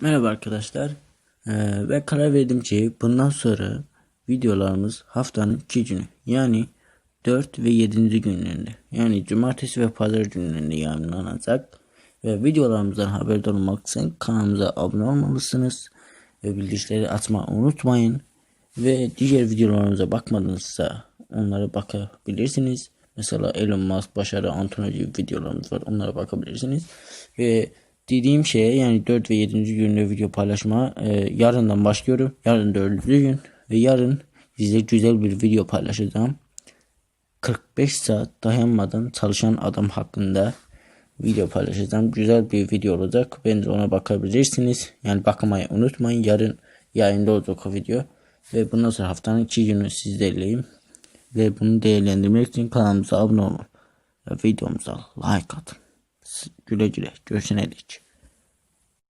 Merhaba arkadaşlar. Ee, ve karar verdim ki bundan sonra videolarımız haftanın iki günü yani 4 ve 7. günlerinde yani cumartesi ve pazar günlerinde yayınlanacak. Ve videolarımızdan haberdar olmak için kanalımıza abone olmalısınız. Ve bildirimleri açmayı unutmayın. Ve diğer videolarımıza bakmadınızsa onlara bakabilirsiniz. Mesela Elon Musk, Başarı, Antonio gibi videolarımız var. Onlara bakabilirsiniz. Ve dediğim şeye yani 4 ve 7. günde video paylaşma e, yarından başlıyorum. Yarın 4. gün ve yarın size güzel bir video paylaşacağım. 45 saat dayanmadan çalışan adam hakkında video paylaşacağım. Güzel bir video olacak. Bence ona bakabilirsiniz. Yani bakmayı unutmayın. Yarın yayında olacak o video. Ve bundan sonra haftanın iki günü sizlerleyim. Ve bunu değerlendirmek için kanalımıza abone olun. Ve videomuza like atın. Güle güle. Görüşene dek.